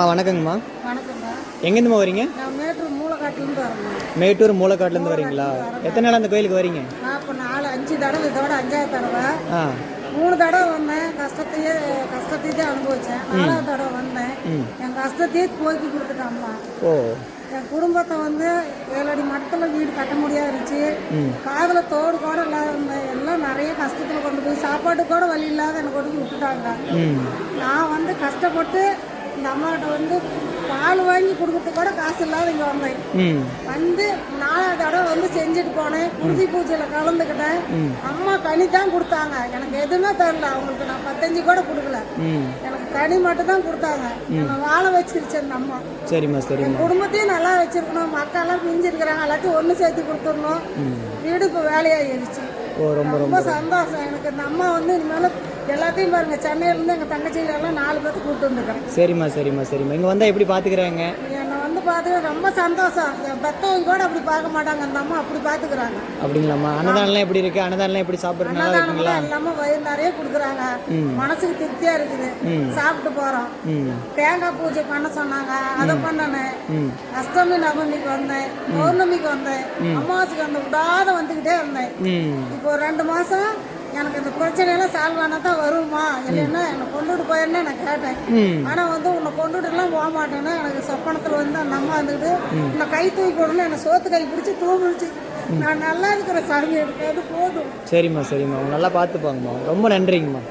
அம்மா வணக்கங்கம்மா. வணக்கங்க எங்கேருந்துமா வரீங்க? நான் மேட்டூர் மூலக்காட்டிலேருந்து வரீங்களா? எத்தனை நாள் அந்த கோயிலுக்கு வரீங்க? நாலு அஞ்சு தடவை இதோட அஞ்சாவது தடவை. ஆ. மூணு தடவை வந்தேன். கஷ்டத்தையே கஷ்டத்தையே தான் அனுபவிச்சேன். நாலாவது தடவை வந்தேன். என் கஷ்டத்தையே போக்கி கொடுத்துட்டாம்மா ஓ. என் குடும்பத்தை வந்து ஏழடி மட்டத்தில் வீடு கட்ட முடியாது இருந்துச்சு காதில் தோடு கூட இல்லாத இருந்தேன். எல்லாம் நிறைய கஷ்டத்தில் கொண்டு போய் சாப்பாட்டு கூட வழி இல்லாத என்னை கொண்டு விட்டுட்டாங்க. நான் வந்து கஷ்டப்பட்டு இந்த அம்மாகிட்ட வந்து பால் வாங்கி கொடுக்கறதுக்கு கூட காசு இல்லாத இங்கே வந்தேன். வந்து நாலாவது தடவை வந்து செஞ்சுட்டு போனேன். குருதி பூஜையில் கலந்துக்கிட்டேன். அம்மா கனி தான் கொடுத்தாங்க. எனக்கு எதுவுமே தரல அவங்களுக்கு நான் பத்தஞ்சு கூட கொடுக்கல. எனக்கு கனி மட்டும் தான் கொடுத்தாங்க என்னை வாழ வச்சிருச்சு அந்த அம்மா. சரிம்மா என் சரிம்மா குடும்பத்தையும் நல்லா வச்சிருக்கணும். மக்கள்லாம் பிஞ்சிருக்கிறாங்க எல்லாத்தையும் ஒன்று சேர்த்து கொடுத்துடணும். வீடு இப்போ வேலையாகிடுச்சு ரொம்ப ரொம்ப. ரொம்ப சந்தோஷம். எனக்கு இந்த அம்மா வந்து இனிமேல் எல்லாத்தையும் பாருங்க. சென்னையிலேருந்து எங்கள் தங்கச்சியில எல்லாம் நாலு பேர்த்து கூப்பிட்டு வந்துருக்கேன் சரிம்மா சரிம்மா சரிம்மா. இங்கே வந்தால் எப்படி பார்த்துக்கிறாங்க பார்த்து ரொம்ப சந்தோஷம். என் பெத்தவங்க கூட அப்படி பார்க்க மாட்டாங்க. அந்த அம்மா அப்படி பார்த்துக்கிறாங்க. அப்படிங்களாம்மா? அன்னதானம்லாம் எப்படி இருக்கு? அன்னதானம்லாம் எப்படி சாப்பிட்றது நல்லா இருக்குங்களா? அன்னதானம்லாம் எல்லாமே வயிறு நிறைய கொடுக்குறாங்க. மனசுக்கு திருப்தியா இருக்குது. சாப்பிட்டு போறோம். தேங்காய் பூஜை பண்ண சொன்னாங்க. அதை பண்ணனேன் அஷ்டமி நவமிக்கு வந்தேன். பௌர்ணமிக்கு வந்தேன். அமாவாசைக்கு வந்த விடாத வந்துக்கிட்டே இருந்தேன். இப்போ ஒரு ரெண்டு மாசம் எனக்கு இந்த பிரச்சனையெல்லாம் சால்வ் ஆனால் தான் வருமா இல்லைன்னா போயிருந்தே நான் கேட்டேன். ஆனா வந்து உன்னை கொண்டுட்டுலாம் போக மாட்டேன்னு எனக்கு சொப்பனத்துல வந்து அந்த அம்மா இருந்துக்கிட்டு உன்னை கை தூக்கி கொடுன்னு என்னை சோத்து கை பிடிச்சி தூங்கிடுச்சு நான் நல்லா இருக்கிற சாமி எனக்கு அது போதும். சரிம்மா சரிம்மா. அவங்க நல்லா பார்த்துப்பாங்கம்மா. ரொம்ப நன்றிங்கம்மா.